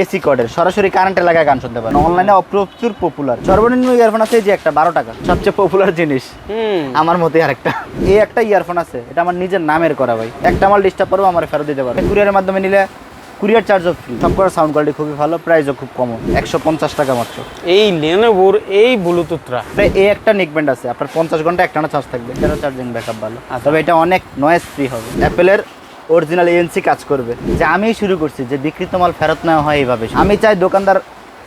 AC কর্ডের সরাসরি কারেন্টে লাগায় গান শুনতে পারেন। অনলাইনে প্রচুর পপুলার সর্বনিম্ন ইয়ারফোন আছে এই যে একটা বারো টাকা সবচেয়ে পপুলার জিনিস। আমার মতে আরেকটা। এই একটা ইয়ারফোন আছে এটা আমার নিজের নামের করা ভাই। একটা মাল ডিস্টার্ব করব আমার ফেরত দিতে পারবে। কুরিয়ারের মাধ্যমে নিলে কুরিয়ার চার্জও ফ্রি সব করে সাউন্ড কোয়ালিটি খুবই ভালো প্রাইসও খুব কম। একশো পঞ্চাশ টাকা মাত্র। এই লেনোভোর এই ব্লুটুথরা এই একটা নেক ব্যান্ড আছে। আপনার পঞ্চাশ ঘণ্টা একটানা চার্জ থাকবে। এটারও চার্জিং ব্যাকআপ ভালো। আচ্ছা। তবে এটা অনেক নয়েজ ফ্রি হবে। অ্যাপেলের অরিজিনাল এএনসি কাজ করবে। যে আমি শুরু করছি, যে বিকৃত মাল ফেরত নেওয়া হয় এইভাবে। আমি চাই দোকানদার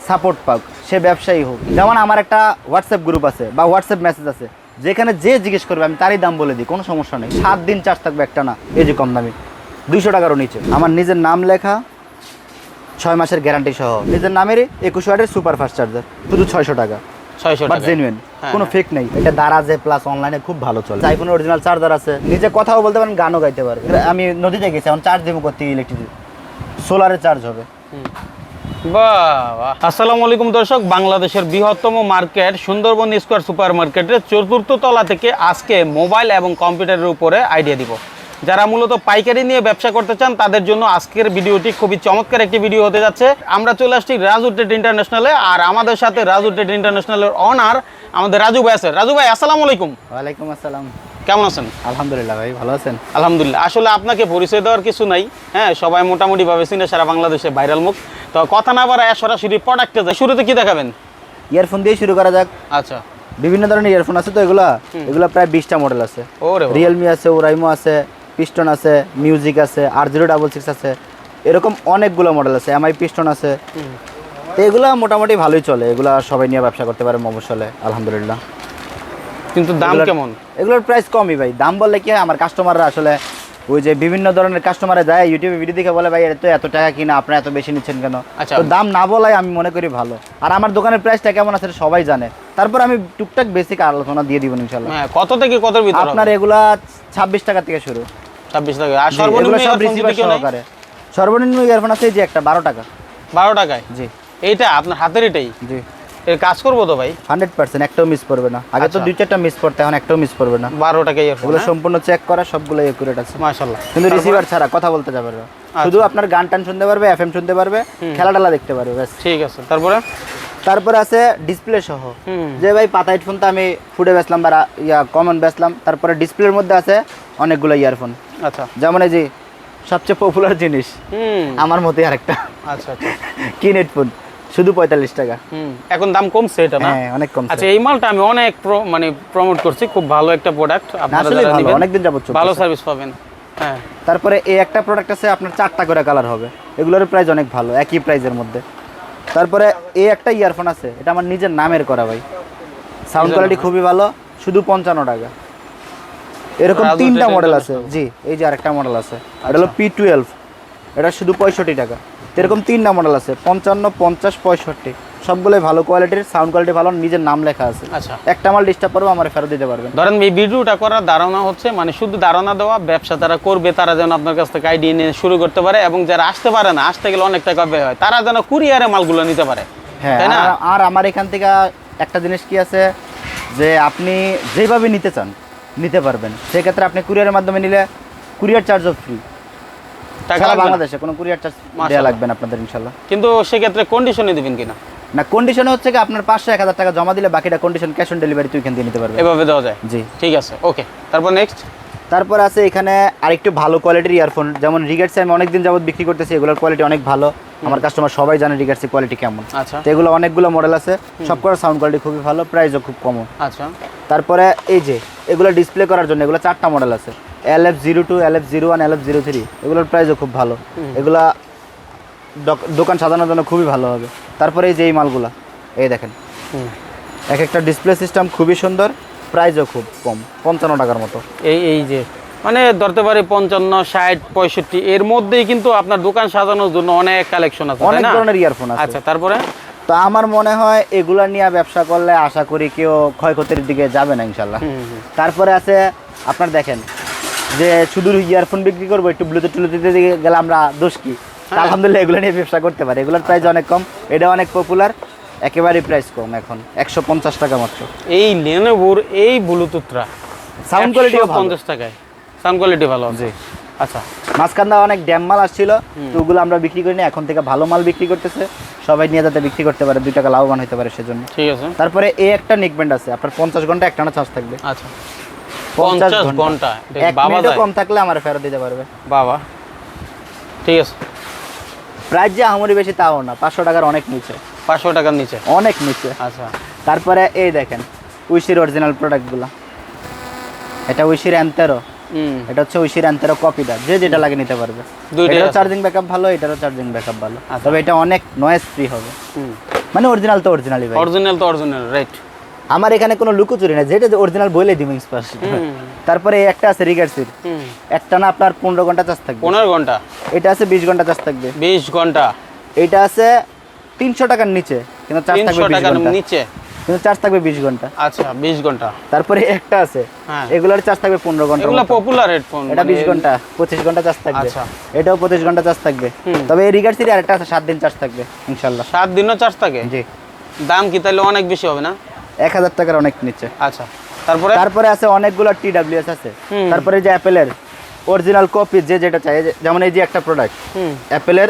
সাপোর্ট পাক, সে ব্যবসায়ী হোক। যেমন আমার একটা হোয়াটসঅ্যাপ গ্রুপ আছে বা হোয়াটসঅ্যাপ মেসেজ আছে, যেখানে যে জিজ্ঞেস করবে, আমি তারই দাম বলে দিই, কোনো সমস্যা নেই। সাত দিন চার্জ থাকবে একটা না, এই যে কম দামি। দুইশো টাকারও নিচে। আমার নিজের নাম লেখা, ছয় মাসের গ্যারান্টি সহ। নিজের নামেরই একুশ ওয়াটের সুপার ফাস্ট চার্জার শুধু ছয়শো টাকা। টাকা জেনুইন হ্যাঁ, কোনো হ্যাঁ। ফেক নেই। এটা দারাজে প্লাস অনলাইনে খুব ভালো চলে। আইফোনের অরিজিনাল চার্জার আছে। নিজে কথাও বলতে পারেন গানও গাইতে পারে আমি নদীতে গেছি এখন চার্জ দেবো করতে ইলেকট্রিক সোলারে চার্জ হবে। বাহ আসসালামু আলাইকুম দর্শক বাংলাদেশের বৃহত্তম মার্কেট সুন্দরবন স্কোয়ার সুপার মার্কেটের চতুর্থ তলা থেকে আজকে মোবাইল এবং কম্পিউটারের উপরে আইডিয়া দিব। যারা মূলত পাইকারি নিয়ে ব্যবসা করতে চান তাদের জন্য আজকের ভিডিওটি খুবই চমৎকার একটি ভিডিও হতে যাচ্ছে। আমরা চলে আসছি রাজু টেট ইন্টারন্যাশনালে আর আমাদের সাথে রাজু টেট ইন্টারন্যাশনালের অনার আমাদের রাজু ভাই আছে। রাজু ভাই আসসালামু আলাইকুম। ওয়ালাইকুম আসসালাম। কেমন আছেন? আলহামদুলিল্লাহ ভাই ভালো আছেন? আলহামদুলিল্লাহ। আসলে আপনাকে পরিচয় দেওয়ার কিছু নাই। হ্যাঁ সবাই মোটামুটি ভাবে চিনে সারা বাংলাদেশে ভাইরাল মুখ। তো কথা না বাড়ায় সরাসরি প্রোডাক্টে যায় শুরুতে কি দেখাবেন? ইয়ারফোন দিয়ে শুরু করা যাক। আচ্ছা। বিভিন্ন ধরনের ইয়ারফোন আছে তো এগুলা। এগুলা প্রায় বিশটা মডেল আছে। বাবা। রিয়েলমি আছে ওরাইমো আছে। পিস্টন আছে মিউজিক আছে আর জিরো ডাবল সিক্স আছে এরকম অনেকগুলো মডেল আছে এমআই পিস্টন আছে। তো এগুলা মোটামুটি ভালোই চলে এগুলা সবাই নিয়ে ব্যবসা করতে পারে মফসলে আলহামদুলিল্লাহ। কিন্তু দাম এগুলার- কেমন? এগুলোর প্রাইস কমই ভাই দাম বললে কি হয়, আমার কাস্টমাররা আসলে ওই যে বিভিন্ন ধরনের কাস্টমারে যায় ইউটিউবে ভিডিও দেখে বলে ভাই এটা তো এত টাকা কিনা আপনারা এত বেশি নিচ্ছেন কেন? আচ্ছা। তো দাম না বলাই আমি মনে করি ভালো। আর আমার দোকানের প্রাইসটা কেমন আছে সবাই জানে। তারপর আমি টুকটাক বেসিক আলোচনা দিয়ে দিব ইনশাল্লাহ হ্যাঁ কত থেকে কত ভিতর আপনার এগুলা ছাব্বিশ টাকা থেকে শুরু। ছাব্বিশ টাকা। আর সর্বনিম্ন সব রিসিভার? সহকারে। সর্বনিম্ন ইয়ারফোন আছে যে একটা বারো টাকা। বারো টাকায়? জি। এইটা আপনার হাতের এটাই? জি। এর কাজ করব তো ভাই? হান্ড্রেড পার্সেন্ট একটাও মিস করবে না। আগে তো আচ্ছা। দুই চারটা মিস করতে এখন একটাও মিস করবে না। বারো টাকায় এরফোন এগুলো সম্পূর্ণ চেক করা সবগুলো একুরেট আছে। মাশাল্লাহ কিন্তু রিসিভার ছাড়া কথা বলতে যাবে না। শুধু আপনার গান টান শুনতে পারবে এফএম শুনতে পারবে খেলা টেলা দেখতে পারবে ব্যাস। ঠিক আছে তারপরে? তারপরে আছে ডিসপ্লে সহ। যে ভাই পাতা হেডফোন তো আমি ফুডে বেচলাম বা ইয়া কমন বেচলাম তারপরে ডিসপ্লের মধ্যে আছে অনেকগুলো ইয়ারফোন আচ্ছা। যেমন এই যে সবচেয়ে পপুলার জিনিস আমার মতে আরেকটা। আচ্ছা আচ্ছা। কিন হেডফোন শুধু পঁয়তাল্লিশ টাকা। হুম। এখন দাম কমছে এটা না? হ্যাঁ অনেক কম আচ্ছা এই মালটা আমি অনেক মানে প্রমোট করছি খুব ভালো একটা প্রোডাক্ট আপনারা অনেকদিন যাবত ভালো সার্ভিস পাবেন। হ্যাঁ। তারপরে এই একটা প্রোডাক্ট আছে আপনার চারটা করে কালার হবে। এগুলোর প্রাইস অনেক ভালো একই প্রাইসের মধ্যে। তারপরে এই একটা ইয়ারফোন আছে এটা আমার নিজের নামের করা ভাই। সাউন্ড কোয়ালিটি খুবই ভালো শুধু পঞ্চান্ন টাকা। এরকম তিনটা মডেল আছে। জি এই যে আরেকটা মডেল আছে। এটা হলো পি টুয়েলভ এটা শুধু পঁয়ষট্টি টাকা। এরকম তিনটা মডেল আছে পঞ্চান্ন পঞ্চাশ পঁয়ষট্টি। সবগুলোই ভালো কোয়ালিটির সাউন্ড কোয়ালিটি ভালো নিজের নাম লেখা আছে। আচ্ছা। একটা মাল ডিস্টার্ব করব আমার ফেরত দিতে পারবেন। ধরেন এই ভিডিওটা করার ধারণা হচ্ছে মানে শুধু ধারণা দেওয়া ব্যবসা তারা করবে তারা যেন আপনার কাছ থেকে আইডিয়া নিয়ে শুরু করতে পারে এবং যারা আসতে পারে না আসতে গেলে অনেক টাকা ব্যয় হয়? তারা যেন কুরিয়ারে মালগুলো নিতে পারে। হ্যাঁ আর- আমার এখান থেকে একটা জিনিস কি আছে যে আপনি যেভাবে নিতে চান নিতে পারবেন। সেক্ষেত্রে আপনি কুরিয়ারের মাধ্যমে নিলে কুরিয়ার চার্জও ফ্রি টাকা। বাংলাদেশে কোনো কুরিয়ার চার্জ দেওয়া লাগবে না আপনাদের ইনশাল্লাহ কিন্তু সেক্ষেত্রে কন্ডিশনে দিবেন কিনা? না কন্ডিশনে হচ্ছে কি আপনার পাঁচশো এক হাজার টাকা জমা দিলে বাকিটা কন্ডিশন ক্যাশ অন ডেলিভারি তুই এখান থেকে নিতে পারবেন এভাবে দেওয়া যায়? জি। ঠিক আছে ওকে। তারপর নেক্সট তারপর আছে এখানে আরেকটু ভালো কোয়ালিটির ইয়ারফোন যেমন রিগার্সে আমি অনেকদিন যাবত বিক্রি করতেছি এগুলোর কোয়ালিটি অনেক ভালো। আমার কাস্টমার সবাই জানে রিগার্সের কোয়ালিটি কেমন। আচ্ছা। তো এগুলো অনেকগুলো মডেল আছে সব করার সাউন্ড কোয়ালিটি খুবই ভালো প্রাইসও খুব কম আচ্ছা। তারপরে এই যে এগুলো ডিসপ্লে করার জন্য এগুলো চারটা মডেল আছে। L F zero two L F zero one L F zero three এগুলোর প্রাইসও খুব ভালো। এগুলা দোকান সাজানোর জন্য খুবই ভালো হবে। তারপরে এই যে এই মালগুলা এই দেখেন। এক একটা ডিসপ্লে সিস্টেম খুবই সুন্দর প্রাইসও খুব কম পঞ্চান্ন টাকার মতো। এই এই যে মানে ধরতে পারি পঞ্চান্ন ষাট পঁয়ষট্টি এর মধ্যেই কিন্তু আপনার দোকান সাজানোর জন্য অনেক কালেকশন আছে অনেক ধরনের ইয়ারফোন আছে। আচ্ছা তারপরে? তো আমার মনে হয় এগুলা নিয়ে ব্যবসা করলে আশা করি কেউ ক্ষয়ক্ষতির দিকে যাবে না ইনশাল্লাহ। তারপরে আছে আপনার দেখেন যে শুধু ইয়ারফোন বিক্রি করব একটু ব্লুটুথ দিকে গেলে আমরা দোষ কি? আলহামদুলিল্লাহ এগুলো নিয়ে ব্যবসা করতে পারি। এগুলোর প্রাইস অনেক কম। এটা অনেক পপুলার একেবারেই প্রাইস কম এখন একশো পঞ্চাশ টাকা মাত্র। এই লেনোভোর এই ব্লুটুথরা সাউন্ড কোয়ালিটিও ভালো। পঞ্চাশ টাকায়। সাউন্ড কোয়ালিটি ভালো জি। আচ্ছা। মাঝখানটা অনেক ড্যাম মাল আসছিল। তো ওগুলো আমরা বিক্রি করিনি এখন থেকে ভালো মাল বিক্রি করতেছে। সবাই নিয়ে যাতে বিক্রি করতে পারে দুই টাকা লাভবান হতে পারে সেজন্য। ঠিক আছে। তারপরে এই একটা নেকব্যান্ড আছে আপনার পঞ্চাশ ঘণ্টা একটানা চার্জ থাকবে। আচ্ছা। পঞ্চাশ ঘণ্টা। এক বাবা মিনিটও কম থাকলে আমার ফেরত দিতে পারবে। বাবা। ঠিক আছে। প্রাইস যে আমারই বেশি তাও না পাঁচশো টাকার অনেক নিচে। পাঁচশো টাকার নিচে? অনেক নিচে। আচ্ছা। তারপরে এই দেখেন উইশির অরিজিনাল প্রোডাক্টগুলো এটা উইশির অ্যান্তেরো এটা হচ্ছে উইশির অ্যান্তেরো কপিটা যে যেটা লাগে নিতে পারবে। এটারও। চার্জিং ব্যাকআপ ভালো এটারও চার্জিং ব্যাকআপ ভালো। আচ্ছা। তবে এটা অনেক নয়েজ ফ্রি হবে। মানে অরিজিনাল তো অরিজিনালই ভাই। অরিজিনাল তো অরিজিনাল রাইট আমার এখানে কোনো লুকোচুরি না যেটা অরিজিনাল বলে দিব স্পার্স তারপরে একটা আছে রিগার্সির একটা না আপনার পনেরো ঘণ্টা চার্জ থাকবে। পনেরো ঘণ্টা? এটা আছে বিশ ঘণ্টা চার্জ থাকবে। বিশ ঘণ্টা। এটা আছে তিনশো টাকার নিচে কিন্তু চার্জ থাকবে টাকার নিচে? কিন্তু চার্জ থাকবে বিশ ঘণ্টা। আচ্ছা বিশ ঘণ্টা। তারপরে একটা আছে। হ্যাঁ। এগুলোর চার্জ থাকবে পনেরো ঘণ্টা এগুলো পপুলার হেডফোন এটা বিশ ঘণ্টা পঁচিশ ঘণ্টা চার্জ থাকবে। আচ্ছা। এটাও পঁচিশ ঘণ্টা চার্জ থাকবে। তবে এই রিগার্সির আরেকটা আছে সাত দিন চার্জ থাকবে ইনশাল্লাহ সাত দিনও চার্জ থাকে? জি। দাম কি তাহলে অনেক বেশি হবে না? এক হাজার টাকার অনেক নিচে। আচ্ছা। তারপরে? তারপরে আছে অনেকগুলো টি ডাব্লিউএস আছে। তারপরে যে অ্যাপেলের অরিজিনাল কপি যে যেটা চাই যেমন এই যে একটা প্রোডাক্ট অ্যাপেলের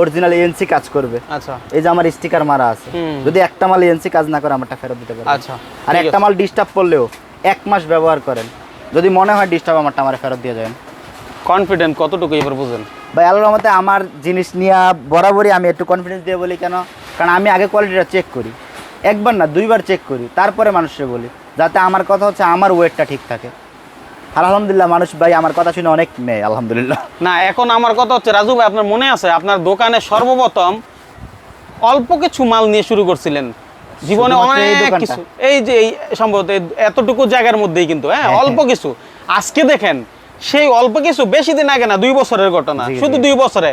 অরিজিনাল এনসি কাজ করবে। আচ্ছা। এই যে আমার স্টিকার মারা আছে। যদি একটা মাল এনসি কাজ না করে আমারটা ফেরত দিতে পারবে আচ্ছা আর একটা মাল ডিস্টার্ব করলেও এক মাস ব্যবহার করেন। যদি মনে হয় ডিস্টার্ব আমারটা আমার ফেরত দিয়ে যাবেন কনফিডেন্ট কতটুকু এবার বুঝেন? ভাই আল্লাহর রহমতে আমার জিনিস নিয়ে বরাবরই আমি একটু কনফিডেন্স দিয়ে বলি কেন? কারণ আমি আগে কোয়ালিটিটা চেক করি। একবার না দুইবার চেক করি। তারপরে মানুষকে বলি। যাতে আমার কথা হচ্ছে আমার ওয়েটটা ঠিক থাকে। আর আলহামদুলিল্লাহ মানুষ ভাই আমার কথা শুনে অনেক নেয় আলহামদুলিল্লাহ। না এখন আমার কথা হচ্ছে রাজু ভাই আপনার মনে আছে? আপনার দোকানে সর্বপ্রথম অল্প কিছু মাল নিয়ে শুরু করছিলেন। জীবনে অনেক কিছু। এই যে এই সম্ভবত এতটুকু জায়গার মধ্যেই কিন্তু হ্যাঁ হ্যাঁ, অল্প কিছু। আজকে দেখেন সেই অল্প কিছু বেশি দিন আগে না দুই বছরের ঘটনা। শুধু দুই বছরে।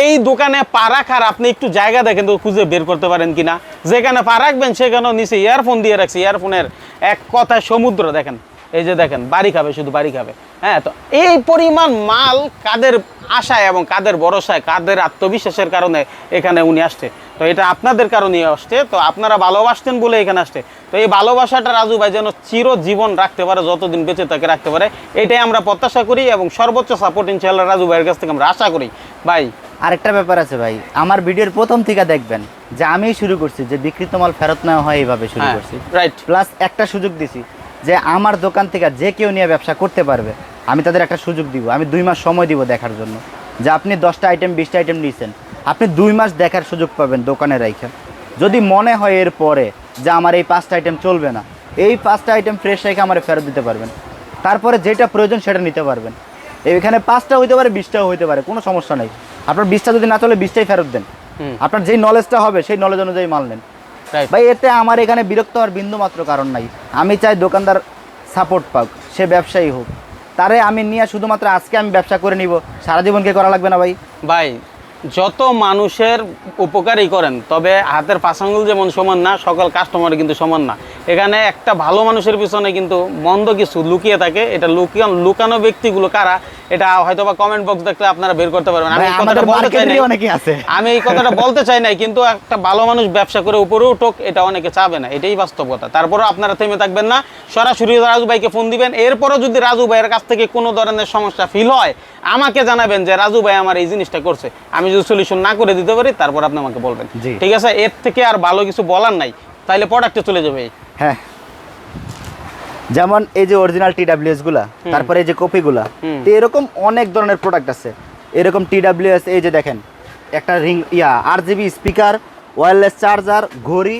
এই দোকানে পা রাখার, আপনি একটু জায়গা দেখেন তো, খুঁজে বের করতে পারেন কিনা। যেখানে পা রাখবেন, সেখানে নিচে ইয়ারফোন দিয়ে রাখছি। ইয়ারফোনের এক কথায় সমুদ্র, দেখেন। এই যে দেখেন, বাড়ি খাবে, শুধু বাড়ি খাবে। হ্যাঁ তো এই পরিমাণ মাল কাদের আশায় এবং কাদের ভরসায়, কাদের আত্মবিশ্বাসের কারণে এখানে উনি আসছে? তো এটা আপনাদের কারণে আসছে। তো আপনারা ভালোবাসতেন বলে এখানে আসছে। তো এই ভালোবাসাটা রাজু ভাই যেন চিরজীবন রাখতে পারে, যতদিন বেঁচে থাকে রাখতে পারে, এটাই আমরা প্রত্যাশা করি এবং সর্বোচ্চ সাপোর্ট ইনশাল্লাহ রাজু ভাইয়ের কাছ থেকে আমরা আশা করি। ভাই আরেকটা ব্যাপার আছে ভাই আমার ভিডিওর প্রথম থেকে দেখবেন যে আমি শুরু করছি যে বিকৃত মাল ফেরত নেওয়া হয় এইভাবে শুরু হ্যাঁ করছি। রাইট প্লাস একটা সুযোগ দিছি যে আমার দোকান থেকে যে কেউ নিয়ে ব্যবসা করতে পারবে আমি তাদের একটা সুযোগ দিব আমি দুই মাস সময় দিব দেখার জন্য। যে আপনি দশটা আইটেম বিশটা আইটেম নিয়েছেন আপনি দুই মাস দেখার সুযোগ পাবেন দোকানে রাইখে। যদি মনে হয় এর পরে যে আমার এই পাঁচটা আইটেম চলবে না এই পাঁচটা আইটেম ফ্রেশ রেখে আমার ফেরত দিতে পারবেন। তারপরে যেটা প্রয়োজন সেটা নিতে পারবেন। এখানে পাঁচটা হইতে পারে বিশটাও হইতে পারে কোনো সমস্যা নেই। আপনার বিশটা যদি না চলে বিশটাই ফেরত দেন। আপনার যেই নলেজটা হবে সেই নলেজ অনুযায়ী মাল নেন। ভাই এতে আমার এখানে বিরক্ত হওয়ার বিন্দু মাত্র কারণ নাই। আমি চাই দোকানদার সাপোর্ট পাক সে ব্যবসায়ী হোক। তারে আমি নিয়ে শুধুমাত্র আজকে আমি ব্যবসা করে নিব। সারা জীবনকে করা লাগবে না ভাই? ভাই যত মানুষের উপকারই করেন তবে হাতের আঙুল যেমন সমান না সকল কাস্টমার কিন্তু সমান না। এখানে একটা ভালো মানুষের পিছনে কিন্তু মন্দ কিছু লুকিয়ে থাকে। এটা লুকিয়ানো লুকানো ব্যক্তিগুলো কারা এটা হয়তো বা কমেন্ট বক্স দেখলে আপনারা বের করতে পারবেন। আমি এই কথাটা বলতে চাই নাই। অনেকে আছে। আমি এই কথাটা বলতে চাই নাই কিন্তু একটা ভালো মানুষ ব্যবসা করে উপরে উঠুক এটা অনেকে চাবে না। এটাই বাস্তবতা। তারপরেও আপনারা থেমে থাকবেন না। সরাসরি রাজু ভাইকে ফোন দিবেন। এরপরও যদি রাজু ভাইয়ের কাছ থেকে কোনো ধরনের সমস্যা ফিল হয় আমাকে জানাবেন যে রাজু ভাই আমার এই জিনিসটা করছে। আমি যদি সলিউশন না করে দিতে পারি তারপর আপনি আমাকে বলবেন। ঠিক আছে? এর থেকে আর ভালো কিছু বলার নাই। তাইলে প্রোডাক্টে চলে যাবে। হ্যাঁ। যেমন এই যে অরিজিনাল টি ডাব্লিউএসগুলা তারপরে এই যে কপিগুলা। তো এরকম অনেক ধরনের প্রোডাক্ট আছে। এরকম টি ডাব্লিউএস এই যে দেখেন একটা রিং ইয়া আর জিবি স্পিকার ওয়্যারলেস চার্জার ঘড়ি।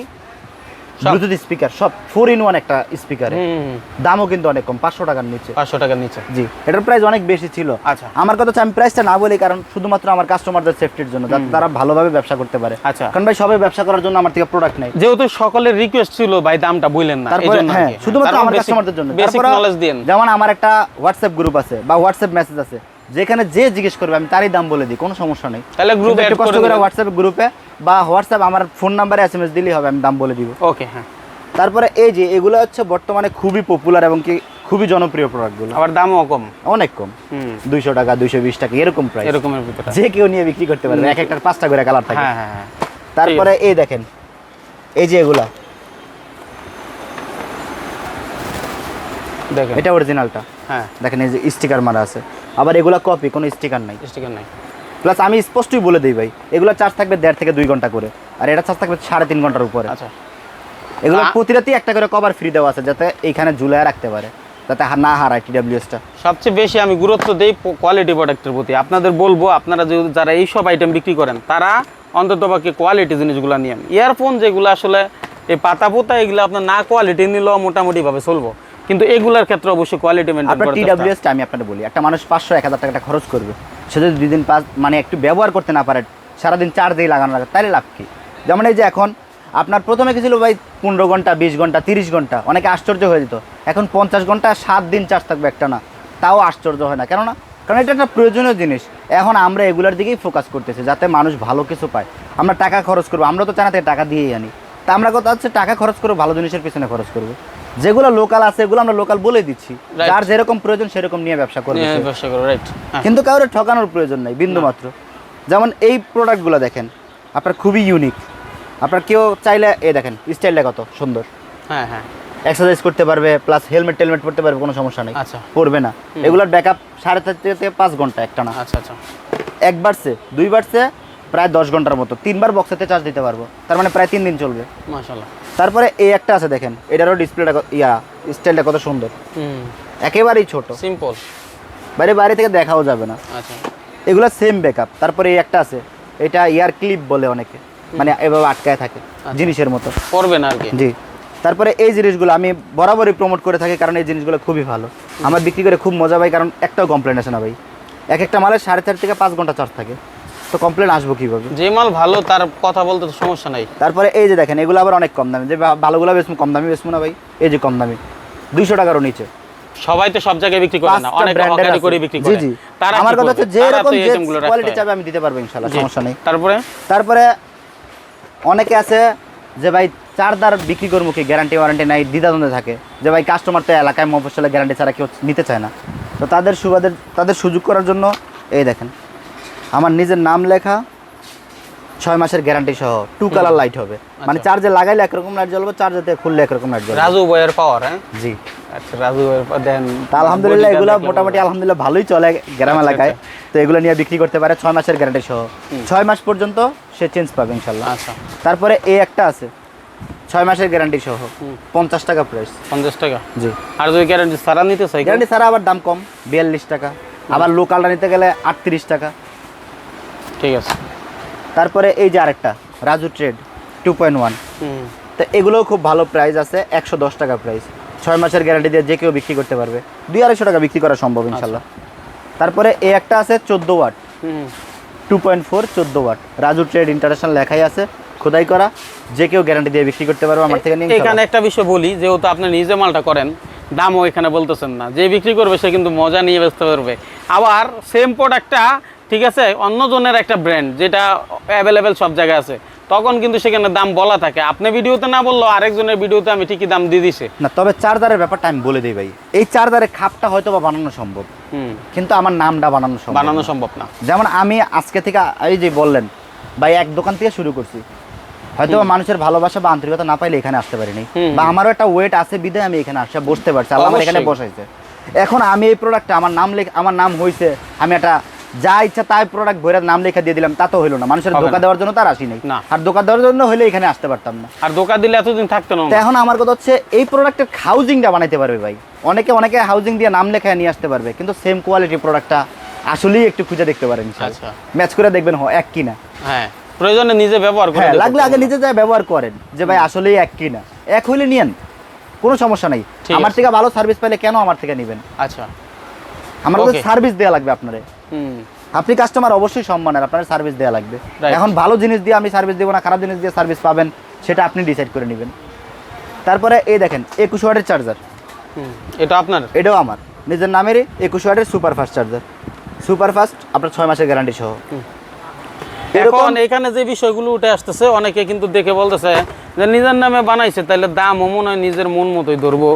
ব্লুটুথ স্পিকার সব ফোর ইন ওয়ান একটা স্পিকারে দামও কিন্তু অনেক কম পাঁচশো টাকার নিচে। পাঁচশো টাকার নিচে। জি এটার প্রাইস অনেক বেশি ছিল। আচ্ছা। আমার কথা আমি প্রাইসটা না বলি কারণ শুধুমাত্র আমার কাস্টমারদের সেফটির জন্য যাতে তারা ভালোভাবে ব্যবসা করতে পারে। আচ্ছা। কারণ ভাই সবাই ব্যবসা করার জন্য আমার থেকে প্রোডাক্ট নেই যেহেতু সকলের রিকোয়েস্ট ছিল ভাই দামটা বললেন না তারপরে হ্যাঁ শুধুমাত্র আমার কাস্টমারদের জন্য। তারপরে knowledge দিন যেমন আমার একটা হোয়াটসঅ্যাপ গ্রুপ আছে বা হোয়াটসঅ্যাপ মেসেজ আছে যেখানে যে জিজ্ঞেস করবে আমি তারই দাম বলে দিই কোনো সমস্যা নেই। তাহলে গ্রুপ একটু কষ্ট করে হোয়াটসঅ্যাপ গ্রুপে বা হোয়াটসঅ্যাপ আমার ফোন নাম্বারে এসএমএস দিলেই হবে আমি দাম বলে দিব। ওকে হ্যাঁ। তারপরে এই যে এগুলো হচ্ছে বর্তমানে খুবই পপুলার এবং কি খুবই জনপ্রিয় প্রোডাক্টগুলো আবার দামও কম। অনেক কম। দুইশো টাকা দুইশো বিশ টাকা এরকম প্রাইস এরকমের ভিতরে। যে কেউ নিয়ে বিক্রি করতে পারবে এক একটার পাঁচটা করে কালার থাকে। হ্যাঁ হ্যাঁ হ্যাঁ। তারপরে এই দেখেন এই যে এগুলা। দেখেন। এটা অরিজিনালটা হ্যাঁ। দেখেন এই যে স্টিকার মারা আছে। আবার এগুলা কপি কোনো স্টিকার নাই। স্টিকার নাই। প্লাস আমি স্পষ্টই বলে দিই ভাই এগুলো চার্জ থাকবে দেড় থেকে দুই ঘণ্টা করে আর এটা চার্জ থাকবে সাড়ে তিন ঘণ্টার উপরে। আচ্ছা। এগুলো আ- একটা করে কভার ফ্রি দেওয়া আছে যাতে এইখানে ঝুলায় রাখতে পারে যাতে না হারায় টিডাব্লিউএসটা সবচেয়ে বেশি আমি গুরুত্ব দিই কোয়ালিটি প্রোডাক্টের প্রতি। আপনাদের বলব আপনারা যারা এই সব আইটেম বিক্রি করেন তারা অন্তত পক্ষে কোয়ালিটি জিনিসগুলো নিয়েন। ইয়ারফোন যেগুলো আসলে এই পাতা পোতা এগুলো আপনার না কোয়ালিটি নিলেও মোটামুটিভাবে চলবো। কিন্তু এগুলার ক্ষেত্রে অবশ্যই কোয়ালিটি মেনটেন করতে টিডাব্লিউএসটা আমি আপনাকে বলি একটা মানুষ পাঁচশো এক হাজার টাকাটা খরচ করবে। সে যদি দুই দিন পাঁচ মানে একটু ব্যবহার করতে না পারে সারাদিন চার্জেই লাগানো লাগে তাহলে লাভ কি? যেমন এই যে এখন আপনার প্রথমে কি ছিল ভাই পনেরো ঘণ্টা বিশ ঘণ্টা তিরিশ ঘণ্টা অনেকে আশ্চর্য হয়ে যেত। এখন পঞ্চাশ ঘণ্টা সাত দিন চার্জ থাকবে একটা না। তাও আশ্চর্য হয় না কেননা কারণ এটা একটা প্রয়োজনীয় জিনিস। এখন আমরা এগুলোর দিকেই ফোকাস করতেছি যাতে মানুষ ভালো কিছু পায়। আমরা টাকা খরচ করব আমরা তো চানা থেকে টাকা দিয়েই আনি। তা আমরা কথা হচ্ছে টাকা খরচ করব ভালো জিনিসের পিছনে খরচ করব। যেগুলো লোকাল আছে এগুলো আমরা লোকাল বলে দিচ্ছি. যার যেরকম প্রয়োজন সেরকম নিয়ে ব্যবসা করবে ব্যবসা করো রাইট হ্যাঁ। কিন্তু কাউরে ঠকানোর প্রয়োজন নাই বিন্দু মাত্র। যেমন এই প্রোডাক্টগুলো দেখেন আপনার খুবই ইউনিক আপনার কেউ চাইলে এ দেখেন স্টাইলটা কত সুন্দর। হ্যাঁ হ্যাঁ। এক্সারসাইজ করতে পারবে প্লাস হেলমেট টেলমেট পড়তে পারবে কোনো সমস্যা নেই। আচ্ছা। পড়বে না। এগুলোর ব্যাকআপ সাড়ে চার থেকে থেকে পাঁচ ঘণ্টা একটা না। আচ্ছা আচ্ছা। একবার সে দুইবার সে প্রায় দশ ঘণ্টার মতো। তিনবার বক্সেতে চার্জ দিতে পারব। তার মানে প্রায় তিন দিন চলবে। মাশাল্লাহ তারপরে এই একটা আছে দেখেন এটারও ডিসপ্লেটা ইয়া স্টাইলটা কত সুন্দর। একেবারেই ছোট। সিম্পল বাইরে বাইরে থেকে দেখাও যাবে না। আচ্ছা। এগুলো সেম ব্যাকআপ তারপরে এই একটা আছে এটা ইয়ার ক্লিপ বলে অনেকে। মানে এভাবে আটকায় থাকে জিনিসের মতো। করবে না আর কি। জি। তারপরে এই জিনিসগুলো আমি বরাবরই প্রমোট করে থাকি কারণ এই জিনিসগুলো খুবই ভালো। আমার বিক্রি করে খুব মজা পাই কারণ একটাও কমপ্লেন আসে না ভাই। এক একটা মালের সাড়ে চার থেকে পাঁচ ঘণ্টা চার্জ থাকে। তো কমপ্লেন আসব কীভাবে? যে মাল ভালো তার কথা বলতে তো সমস্যা নাই। তারপরে এই যে দেখেন এগুলো আবার অনেক কম দামি। যে ভালোগুলো বেশি কম দামি বেশবো না ভাই এই যে কম দামি। দুইশো টাকারও নিচে। সবাই তো সব জায়গায় বিক্রি করে না অনেক হকারি করে বিক্রি করে। জি তারা আমার কথা হচ্ছে যে এই যে কোয়ালিটি চাবে আমি দিতে পারব ইনশাল্লাহ জি। সমস্যা নেই। তারপরে? তারপরে অনেকে আছে যে ভাই চারদার বিক্রি করব কি? গ্যারান্টি ওয়ারেন্টি নাই দ্বিধাদ্বন্দ্বে থাকে। যে ভাই কাস্টমার তো এলাকায় মফসলে গ্যারান্টি ছাড়া কেউ নিতে চায় না। তো তাদের সুবাদের তাদের সুযোগ করার জন্য এই দেখেন আমার নিজের নাম লেখা ছয় মাসের গ্যারান্টি সহ টু কালার লাইট হবে। মানে চার্জে লাগাইলে একরকম লাইট জ্বলবে চার্জে খুললে একরকম লাইট জ্বলবে। রাজু বয়ের পাওয়ার হ্যাঁ? জি। আচ্ছা রাজু বয়ের দেন আলহামদুলিল্লাহ এগুলো মোটামুটি আলহামদুলিল্লাহ ভালোই চলে গ্রাম আচ্ছা, এলাকায়। তো এগুলো নিয়ে বিক্রি করতে পারে ছয় মাসের গ্যারান্টি সহ। ছয় মাস পর্যন্ত সে চেঞ্জ পাবে ইনশাল্লাহ। আচ্ছা। তারপরে এই একটা আছে ছয় মাসের গ্যারান্টি সহ। পঞ্চাশ টাকা প্রাইস পঞ্চাশ টাকা? জি। আর যদি গ্যারান্টি সারা নিতে চাই? গ্যারান্টি ছাড়া আবার দাম কম বিয়াল্লিশ টাকা। আবার লোকালটা নিতে গেলে আটত্রিশ টাকা। ঠিক আছে। তারপরে এই যে আরেকটা Raju trade two point one তো এগুলোও খুব ভালো প্রাইস আছে একশো দশ টাকা প্রাইস ছয় মাসের গ্যারান্টি দিয়ে যে কেউ বিক্রি করতে পারবে। দুই আড়াইশো টাকা বিক্রি করা সম্ভব ইনশাল্লাহ। তারপরে এই একটা আছে চোদ্দ ওয়াট। হুম। টু পয়েন্ট ফোর চোদ্দ ওয়াট। রাজু ট্রেড ইন্টারন্যাশনাল লেখাই আছে খোদাই করা যে কেউ গ্যারান্টি দিয়ে বিক্রি করতে পারবে আমার থেকে নিয়ে এখানে একটা বিষয় বলি যেহেতু আপনি নিজে মালটা করেন দামও এখানে বলতেছেন না। যে বিক্রি করবে সে কিন্তু মজা নিয়ে ব্যস্ত পারবে আবার সেম প্রোডাক্টটা ঠিক আছে? অন্য জনের একটা ব্র্যান্ড যেটা অ্যাভেলেবেল সব জায়গায় আছে। তখন কিন্তু সেখানে দাম বলা থাকে। আপনি ভিডিওতে না বলল আরেকজনের ভিডিওতে আমি ঠিকই দাম দিয়ে দিছি। না তবে চার্জারের ব্যাপারটা আমি বলে দিই ভাই। এই চার্জারের খাপটা হয়তো বা বানানো সম্ভব। কিন্তু আমার নামটা বানানো সম্ভব বানানো সম্ভব না। যেমন আমি আজকে থেকে এই যে বললেন ভাই এক দোকান থেকে শুরু করছি। হয়তো মানুষের ভালোবাসা বা আন্তরিকতা না পাইলে এখানে আসতে পারিনি। বা আমারও একটা ওয়েট আছে বিধায় আমি এখানে আসে বসতে পারছি। আল্লাহ আমার এখানে বসাইছে। এখন আমি এই প্রোডাক্টটা আমার নাম লেখ আমার নাম হয়েছে আমি একটা যা ইচ্ছা তাই প্রোডাক্ট ভরে নাম লেখা দিয়ে দিলাম তা তো হইল না। মানুষের ধোকা দেওয়ার জন্য তার আসি নাই। আর ধোকা দেওয়ার জন্য হলে এখানে আসতে পারতাম না। আর দোকান দিলে এতদিন থাকতো না এখন আমার কথা হচ্ছে এই প্রোডাক্টের হাউজিংটা বানাইতে পারবে ভাই। অনেকে অনেকে হাউজিং দিয়ে নাম লেখায় নিয়ে আসতে পারবে কিন্তু সেম কোয়ালিটি প্রোডাক্টটা আসলেই একটু খুঁজে দেখতে পারেন আচ্ছা। ম্যাচ করে দেখবেন হ এক কিনা। হ্যাঁ প্রয়োজনে নিজে ব্যবহার করে হ্যাঁ লাগলে আগে নিজে যা ব্যবহার করেন যে ভাই আসলেই এক কিনা। এক হইলে নিয়েন কোনো সমস্যা নাই। আমার থেকে ভালো সার্ভিস পাইলে কেন আমার থেকে নেবেন? আচ্ছা। আমার. সার্ভিস দেওয়া লাগবে আপনারে। হুম আপনি কাস্টমার অবশ্যই সম্মানের আপনার সার্ভিস দেওয়া লাগবে. এখন ভালো জিনিস দিয়ে আমি সার্ভিস দেবো না খারাপ জিনিস দিয়ে সার্ভিস পাবেন সেটা আপনি ডিসাইড করে নেবেন। তারপরে এই দেখেন একুশ ওয়াটের চার্জার এটা আপনার? এটাও আমার। নিজের নামেরই একুশ ওয়াটের super fast charger super fast আপনার ছয় মাসের গ্যারান্টি সহ। এখন এখানে যে বিষয়গুলো উঠে আসতেছে অনেকে কিন্তু দেখে বলতেছে যে নিজের নামে বানাইছে তাহলে দামও মনে হয় নিজের মন মতোই ধরবো।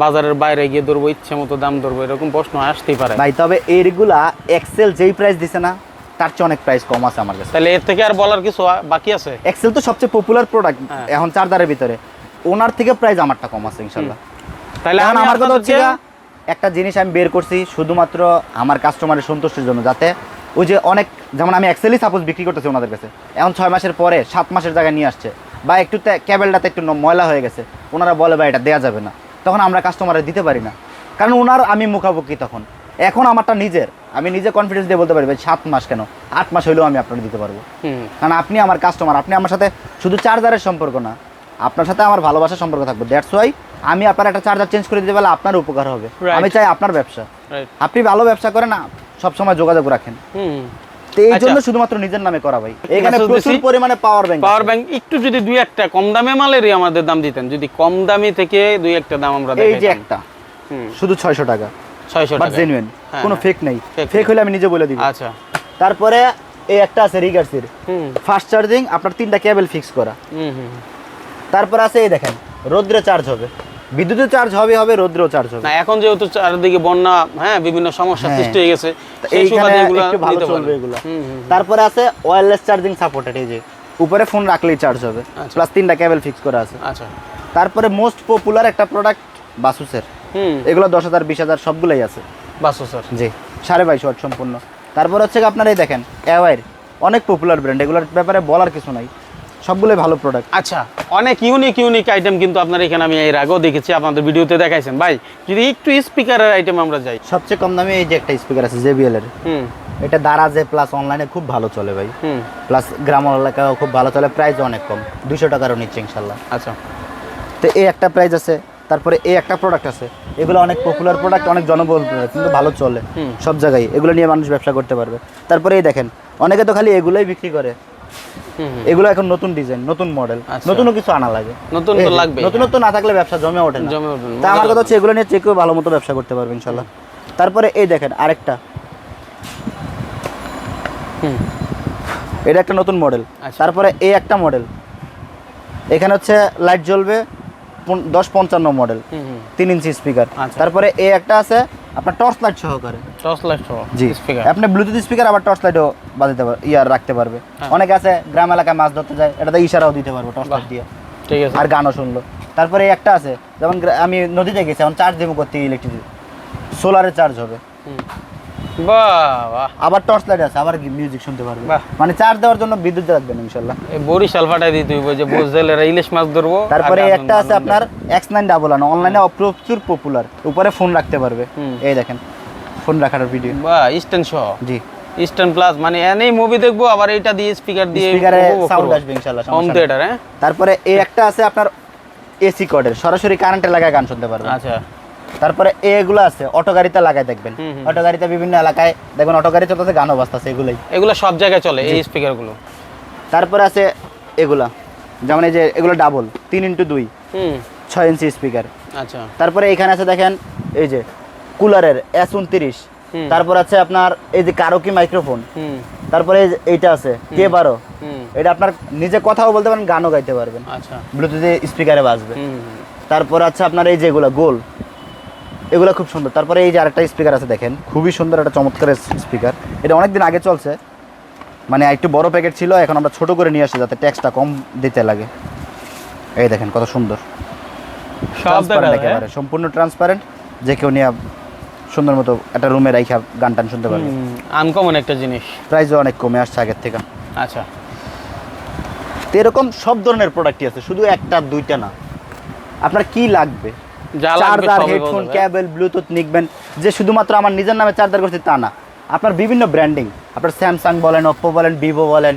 বাজারের বাইরে গিয়ে ধরবো ইচ্ছে মতো দাম ধরবো এরকম প্রশ্ন আসতেই পারে। ভাই তবে এইগুলা এক্সেল যেই প্রাইস দিছে না তার চেয়ে অনেক প্রাইস কম আছে আমার কাছে। তাহলে এর থেকে আর বলার কিছু বাকি আছে? এক্সেল তো সবচেয়ে পপুলার প্রোডাক্ট হ্যাঁ। এখন চার্জারের ভিতরে। ওনার থেকে প্রাইস আমারটা কম আছে ইনশাল্লাহ তাহলে এখন আমি আমার কথা হচ্ছে একটা জিনিস আমি বের করছি শুধুমাত্র আমার কাস্টমারের সন্তুষ্টির জন্য যাতে ওই যে অনেক যেমন আমি এক্সেলই সাপোজ বিক্রি করতেছি ওনাদের কাছে। এখন ছয় মাসের পরে সাত মাসের জায়গায় নিয়ে আসছে। বা একটু ক্যাবেলটাতে একটু ময়লা হয়ে গেছে। ওনারা বলে বা এটা দেওয়া যাবে না। তখন আমরা কাস্টমারে দিতে পারি না। কারণ ওনার আমি মুখামুখি তখন। এখন আমারটা নিজের। আমি নিজে কনফিডেন্স দিয়ে বলতে পারি ভাই সাত মাস কেন? আট মাস হইলেও আমি আপনাকে দিতে পারব। কারণ আপনি আমার কাস্টমার আপনি আমার সাথে শুধু চার্জারের সম্পর্ক না। আপনার সাথে আমার ভালোবাসার সম্পর্ক থাকবে। দ্যাটস ওয়াই আমি আপনার একটা চার্জার চেঞ্জ করে দিতে পারলে আপনার উপকার হবে। আমি চাই আপনার ব্যবসা। আপনি ভালো ব্যবসা করেন না সবসময় যোগাযোগ রাখেন। তো এই জন্য আচ্ছা। শুধুমাত্র নিজের নামে করা ভাই। এখানে প্রচুর পরিমাণে পাওয়ার ব্যাংক পাওয়ার ব্যাংক একটু যদি দুই একটা কম দামে মালেরই আমাদের দাম দিতেন যদি কম দামি থেকে দুই একটা দাম আমরা এই যে একটা শুধু ছয়শো টাকা। ছয়শো বাট টাকা। জেনুইন হ্যাঁ, কোনো হ্যাঁ। ফেক নেই। ফেক হলে আমি নিজে বলে দিব। আচ্ছা। তারপরে এই একটা আছে রিগার্সির হুম। ফাস্ট চার্জিং আপনার তিনটা কেবল ফিক্স করা। তারপর আছে এই দেখেন রোদ্রে চার্জ হবে। বিদ্যুতে চার্জ হবে হবে রোদ্রেও চার্জ হবে। না এখন যেহেতু চারদিকে বন্যা হ্যাঁ বিভিন্ন সমস্যা হ্যাঁ। সৃষ্টি হয়ে গেছে সুবাদে এগুলো ভালো চলবে এগুলো। তারপরে আছে ওয়্যারলেস চার্জিং সাপোর্টেড এই যে উপরে ফোন রাখলেই চার্জ হবে আচ্ছা। প্লাস তিনটা কেবল ফিক্স করা আছে। আচ্ছা। তারপরে মোস্ট পপুলার একটা প্রোডাক্ট বাসুসের। হুম। এগুলো দশ হাজার বিশ হাজার সবগুলোই আছে। বাসো স্যার জি সাড়ে বাইশ ওয়াট সম্পূর্ণ। তারপর হচ্ছে আপনার এই দেখেন অ্যাওয়ার অনেক পপুলার ব্র্যান্ড এগুলোর ব্যাপারে বলার কিছু নাই। সবগুলোই ভালো প্রোডাক্ট আচ্ছা অনেক ইউনিক ইউনিক আইটেম কিন্তু আপনার এখানে আমি এর আগেও দেখেছি আপনাদের ভিডিওতে দেখাইছেন। ভাই যদি একটু স্পিকারের আইটেম আমরা যাই। সবচেয়ে কম দামে এই যে একটা স্পিকার আছে জেবিএল এর। হুম। এটা দারাজে প্লাস অনলাইনে খুব ভালো চলে ভাই। হুম। প্লাস গ্রাম এলাকাও খুব ভালো চলে প্রাইস অনেক কম। দুশো টাকারও নিচ্ছে ইনশাল্লাহ। আচ্ছা। তো এই একটা প্রাইস আছে তারপরে এই একটা প্রোডাক্ট আছে। এগুলো অনেক পপুলার প্রোডাক্ট অনেক জনবহুল product, কিন্তু ভালো চলে। সব জায়গায়। এগুলো নিয়ে মানুষ ব্যবসা করতে পারবে। তারপরে এই দেখেন অনেকে তো খালি এগুলোই বিক্রি করে। এগুলো এখন নতুন ডিজাইন নতুন মডেল নতুন নতুনও কিছু আনা লাগে। নতুন তো লাগবে নতুনত্ব না থাকলে ব্যবসা জমে ওঠে না। জমে ওঠে তা আমার কথা হচ্ছে এগুলো নিয়ে চেকেও ভালো মতো ব্যবসা করতে পারবে ইনশাল্লাহ। তারপরে এই দেখেন আরেকটা। এটা একটা নতুন মডেল। আচ্ছা। তারপরে এই একটা মডেল। এখানে হচ্ছে লাইট জ্বলবে দশ পঞ্চান্ন মডেল তিন ইঞ্চি স্পিকার আচ্ছা। তারপরে এই একটা আছে আপনার টর্চ লাইট সহকারে। লাখ টাকা জি। স্পিকার আপনি ব্লুটুথ স্পিকার আবার টর্চ লাইটও বাজাতে পারবে ইয়ার রাখতে পারবে। হ্যাঁ। অনেকে আছে গ্রাম এলাকায় মাছ ধরতে যায় এটাতে ইশারাও দিতে পারব টর্চ লাইট দিয়ে। ঠিক আছে। আর গানও শুনলো। তারপরে একটা আছে যেমন আমি নদীতে গেছি এখন চার্জ দেবো করতে ইলেকট্রিসিটি সোলারে চার্জ হবে। বাহ। আবার টর্চ লাইট আছে আবার মিউজিক শুনতে পারবে। মানে চার্জ দেওয়ার জন্য বিদ্যুৎ ইনশাল্লাহ। এই বরিশাল ফাটাই দিতে হইব যে ইলিশ মাছ ধরবো তারপরে একটা আছে আপনার এক্স নাইন ডাবল ওয়ান অনলাইনে প্রচুর পপুলার উপরে ফোন রাখতে পারবে। এই দেখেন ফোন রাখার ভিডিও। বাহ স্ট্যান্ড সহ জি। ইস্টার্ন প্লাস মানে এনেই মুভি দেখব আবার এইটা দিয়ে স্পিকার দিয়ে স্পিকারে সাউন্ড আসবে হোম থিয়েটার হ্যাঁ? তারপরে এই একটা আছে আপনার এসি কর্ডের সরাসরি কারেন্টে লাগায় গান শুনতে পারবেন। আচ্ছা। তারপরে এগুলো আছে অটো গাড়িতে লাগায় দেখবেন। অটো গাড়িতে বিভিন্ন এলাকায় দেখবেন অটো গাড়ি চলতেছে গানও বাজতেছে এগুলোই। এগুলো সব জায়গায় চলে এই স্পিকারগুলো তারপরে আছে এগুলা যেমন এই যে এগুলো ডাবল তিন ইন্টু দুই ছয় ইঞ্চি স্পিকার আচ্ছা। তারপরে এখানে আছে দেখেন এই যে কুলারের এস উনত্রিশ। তারপর আছে আপনার এই যে কারোকি মাইক্রোফোন তারপরে এইটা আছে কে বারো। এটা আপনার নিজে কথাও বলতে পারেন গানও গাইতে পারবেন। আচ্ছা। ব্লুটুথে স্পিকারে বাজবে। তারপর আছে আপনার এই যেগুলো গোল। এগুলো খুব সুন্দর। তারপরে এই যে আরেকটা স্পিকার আছে দেখেন খুবই সুন্দর একটা চমৎকার স্পিকার এটা অনেক দিন আগে চলছে। মানে একটু বড় প্যাকেট ছিল এখন আমরা ছোট করে নিয়ে আসি যাতে ট্যাক্সটা কম দিতে লাগে। এই দেখেন কত সুন্দর। একেবারে, সম্পূর্ণ ট্রান্সপারেন্ট যে কেউ নিয়ে সুন্দর মতো একটা রুমে রাইখা গান টান শুনতে পারবে। আনকমন একটা জিনিস। প্রাইসও অনেক কমে আসছে আগের থেকে। আচ্ছা। তো এরকম সব ধরনের প্রোডাক্টই আছে শুধু একটা দুইটা না। আপনার কি লাগবে? Charger headphone. ক্যাবেল ব্লুটুথ নিকবেন যে শুধুমাত্র আমার নিজের নামে চার্জার করছি তা না। আপনার বিভিন্ন ব্র্যান্ডিং। আপনার স্যামসাং বলেন ওপ্পো বলেন ভিভো বলেন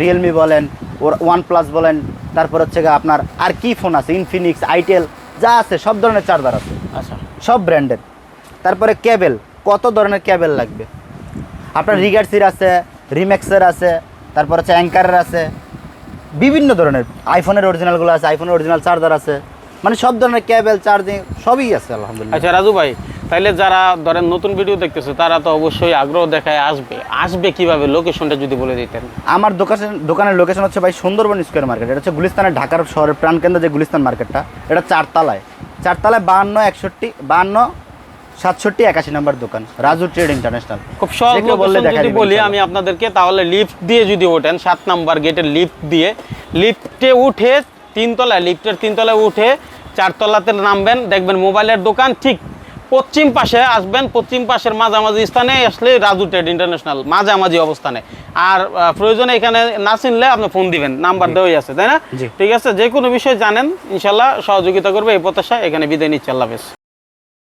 রিয়েলমি বলেন ওর ওয়ান প্লাস বলেন তারপর হচ্ছে গিয়ে আপনার আর কি ফোন আছে? ইনফিনিক্স আইটেল যা আছে সব ধরনের চার্জার আছে। আচ্ছা। সব ব্র্যান্ডের। তারপরে কেবেল কত ধরনের কেবেল লাগবে? আপনার রিগার্সির আছে রিম্যাক্সের আছে তারপর হচ্ছে অ্যাঙ্কারের আছে বিভিন্ন ধরনের। আইফোনের অরিজিনালগুলো আছে আইফোনের অরিজিনাল চার্জার আছে। মানে সব ধরনের কেবেল চার্জিং সবই আছে আলহামদুলিল্লাহ। আচ্ছা রাজু ভাই তাইলে যারা ধরেন নতুন ভিডিও দেখতেছে তারা তো অবশ্যই আগ্রহ দেখায় আসবে। আসবে কীভাবে? লোকেশনটা যদি বলে দিতেন। আমার দোকান দোকানের লোকেশন হচ্ছে ভাই সুন্দরবন স্কোয়ার মার্কেট এটা হচ্ছে গুলিস্তানের ঢাকার শহরের প্রাণকেন্দ্র যে গুলিস্তান মার্কেটটা এটা চারতলায়। চারতলায় বাহান্ন একষট্টি বাহান্ন সাতষট্টি একাশি নম্বর দোকান। রাজু ট্রেড ইন্টারন্যাশনাল খুব সহজ বললে দেখা যদি বলি আমি আপনাদেরকে তাহলে লিফট দিয়ে যদি ওঠেন সাত নাম্বার গেটের লিফট দিয়ে লিফটে উঠে তিনতলায় লিফটের তিনতলায় উঠে চারতলাতে নামবেন দেখবেন মোবাইলের দোকান ঠিক পশ্চিম পাশে আসবেন পশ্চিম পাশের মাঝামাঝি স্থানে আসলে রাজু ট্রেড ইন্টারন্যাশনাল মাঝামাঝি অবস্থানে। আর প্রয়োজনে এখানে না চিনলে আপনি ফোন দিবেন নাম্বার দেওয়াই আছে তাই না? ঠিক আছে যে কোনো বিষয় জানেন ইনশাল্লাহ সহযোগিতা করবে এই প্রত্যাশা এখানে বিদায় নিচ্ছে আল্লাহ